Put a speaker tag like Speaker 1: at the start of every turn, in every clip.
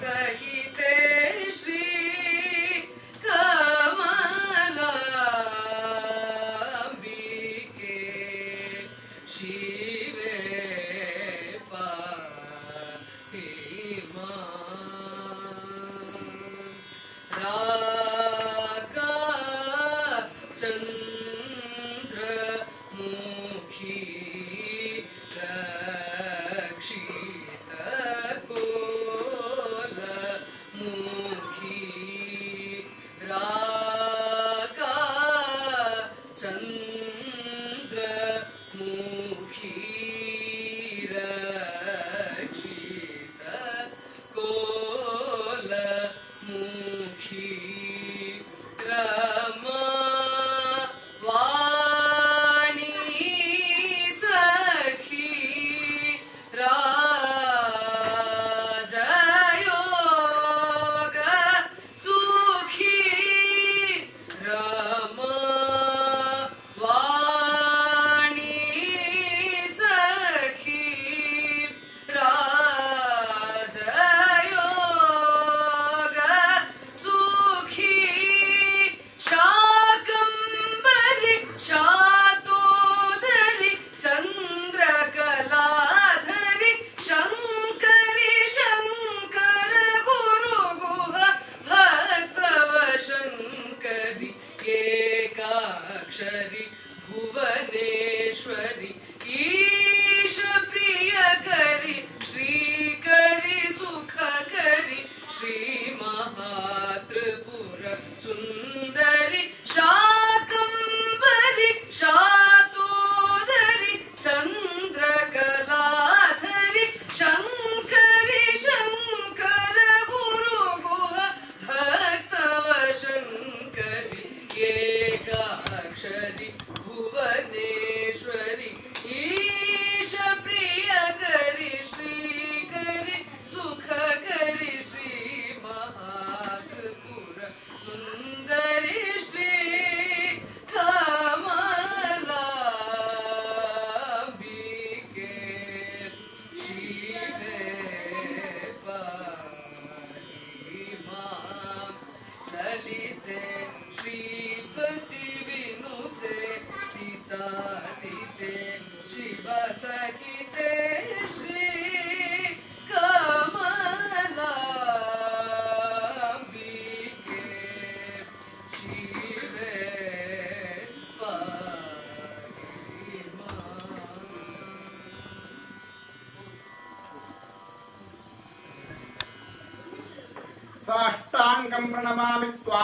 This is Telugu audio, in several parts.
Speaker 1: Good.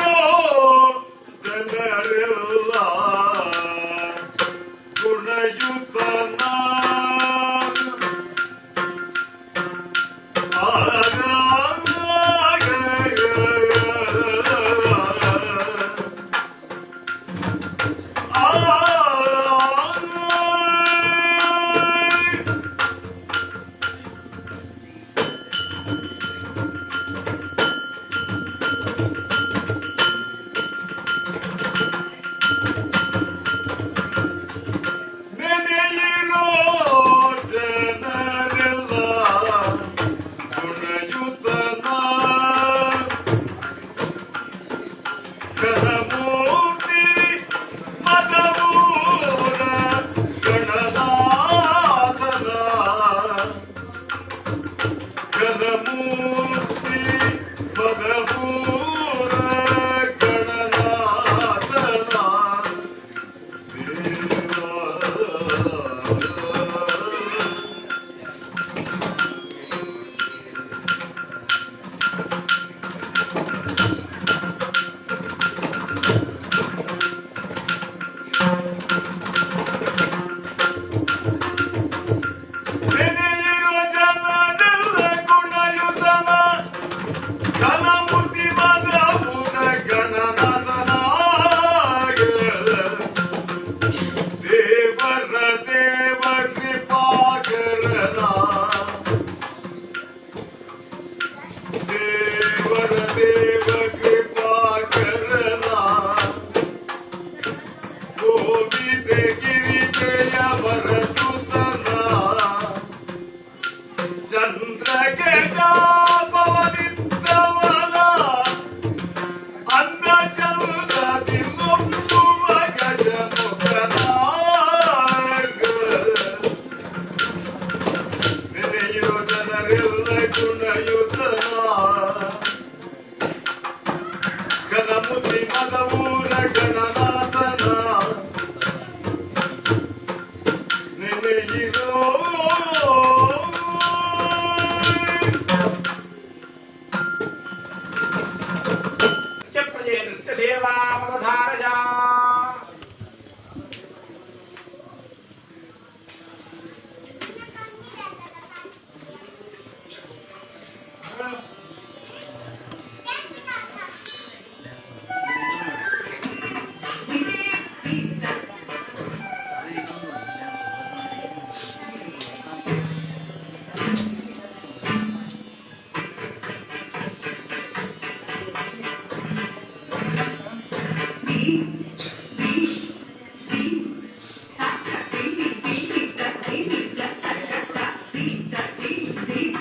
Speaker 1: Lord,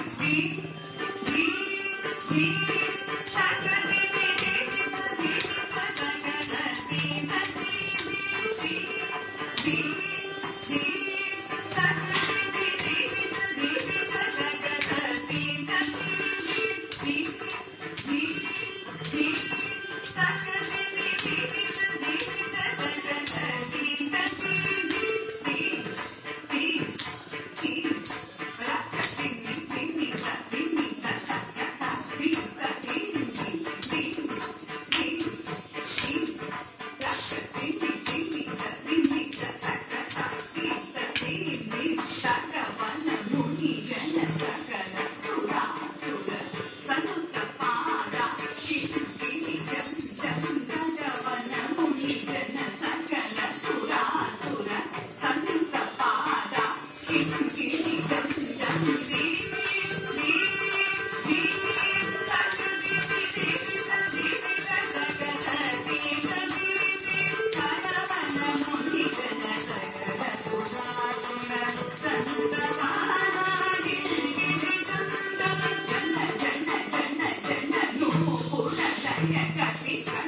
Speaker 1: See, see, see! T, T, T, Yes,
Speaker 2: yes, please.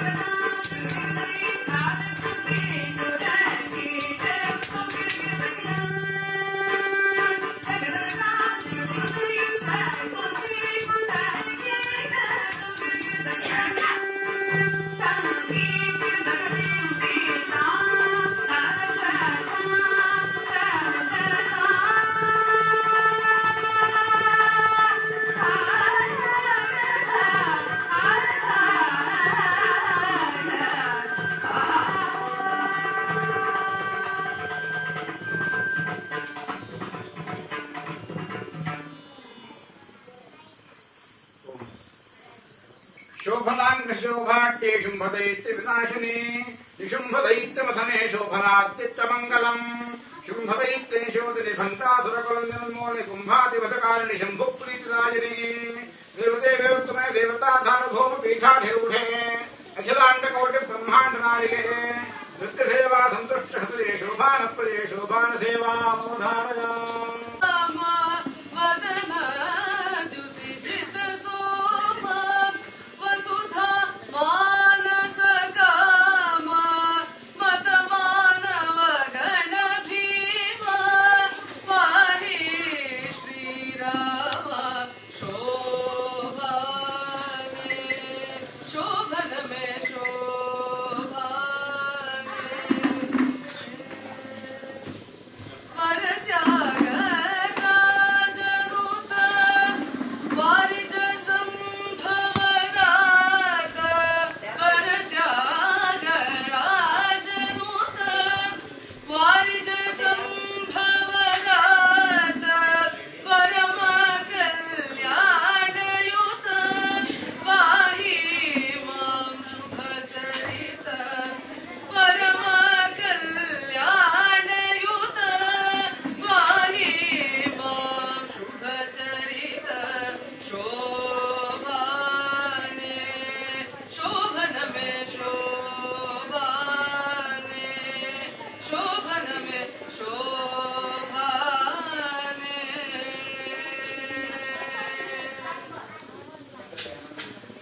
Speaker 3: Thank you.
Speaker 4: శోభాట్యే శుంభదైత్య వినాశిని నిశుంభదైత్యమథనే శోభనాత్యచ్చమంగళం శుంభదైత్య నిశోధిని భంటాసురకులంజనమూలి కుంభాదివశకారిణి శంభు ప్రీతిరాజిని దేవదేవేత్తమే దేవతాధారభూమ పీఠాధిరూఢే అఖిలాండకోటి బ్రహ్మాండ నాయకే నృత్యసేవా సంతుష్ట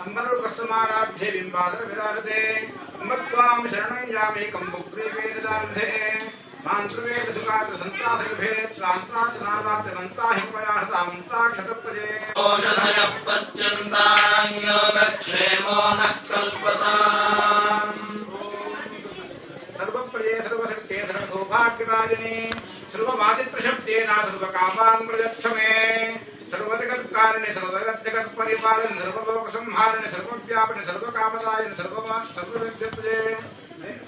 Speaker 4: సంబరూపస్సమారాధ్యే బింబాదర విరాజతే అంబత్వాం శరణం యామేకం బుగ్రీవేదార్థే మాంత్రవేద సుఖాత్ర సంతాసగభే త్రాంత్రాత్ నాదాత్ర మంత్రాహి ప్రయాసతామంత్రాక్షతప్రజే
Speaker 5: ఓషధయః పచ్యంతాన్యోగక్షేమో నః కల్పతాम्
Speaker 4: సర్వప్రజే సర్వశక్తే సర్వసౌభాగ్యరాజనే సర్వమాదిత్రశక్తే నా సర్వకామాన్ ప్రయచ్చమే సర్వజగత్కారిణి సర్వజగత్ పరిపాలన సర్వలోక సంహారిణి సర్వవ్యాపని సర్వకామదాయని సర్వమా సర్వవిద్యప్రజే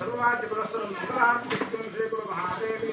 Speaker 4: సర్వాద్య పురస్సరం మంగళాత్మికం శ్రీగురు మహాదేవి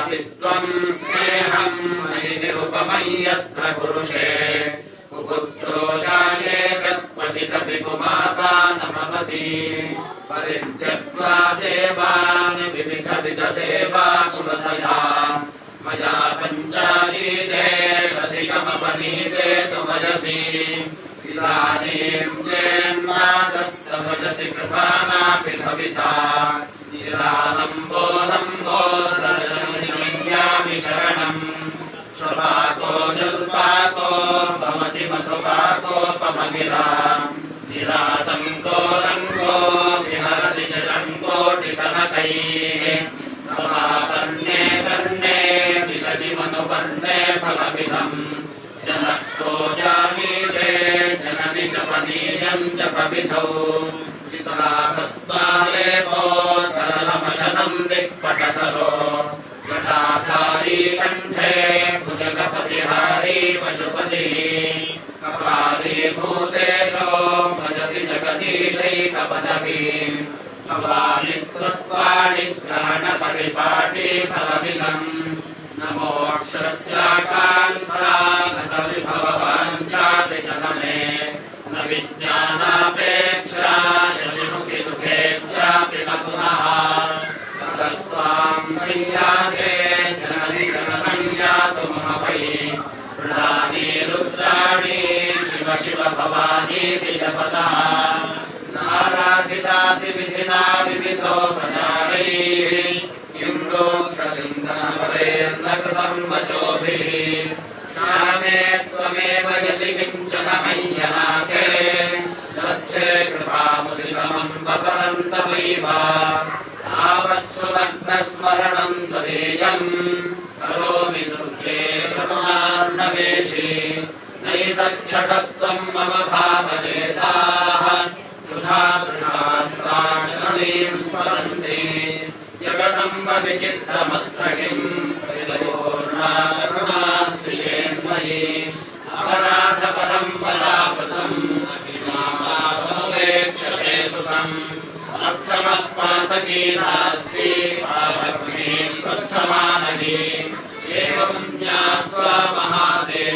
Speaker 5: त्वम् स्नेहम् मयि निरुपमय्यत्र कुरुषे कुपुत्रो जायेत क्वचिदपि कुमाता न भवति परित्यक्त्वा देवान् विविधविधसेवा कुलतया। मया पञ्चाशीतेरधिकमपनीते तु वयसि इदानीं चेन्मादस्तभजति कृपानापि भविता निरालम्बोलम्बोदरजनयामि भवति मधुपाकोपमगिरा निरातङ्को रङ्गो विहरति चिरङ्कोटिकनकैः समापन्ने कर्णे विशति मनुपर्णे फलमिदम् जनः को जानीते जननि जपनीयम् जपविधौ चितलाकस्मालेपो तरलमशनम् दिक्पटतरो जटाधारी कण्ठे भुजगपतिहारी पशुपतिः भूतेषु भजति जगदीशैकपदवीम्। भवानि त्वत्वाणि प्राणपरिपाटी फलमिदम्। न मोक्षस्याकाङ्क्षा गतविभवः भवानीति जपतः नाराधितासि विधिना विविधो प्रचारैः इन्द्रोक्षलिन्दनपरेर्न कृतं वचोभिः श्यामे त्वमेव यदि किञ्चन मय्यनाथे दत्से कृपामुदितमम्ब परं तवैव तावत्सुमग्नस्मरणं त्वदीयम् करोमि दुर्गे करुणार्णवेशि नैतच्छठत्वं ममधामजेताः क्षुधा तृषान्ताचनदीम् स्मरन्ति। जगदम्ब विचित्रमत्र किम् परिपूर्णाकरुणास्ति चेन्मयि अपराधपरम्परावृतम् समुपेक्षते सुखम् अक्षमः पातकी नास्ति पापग्ने त्वत्समानगी। एवम् ज्ञात्वा महादेव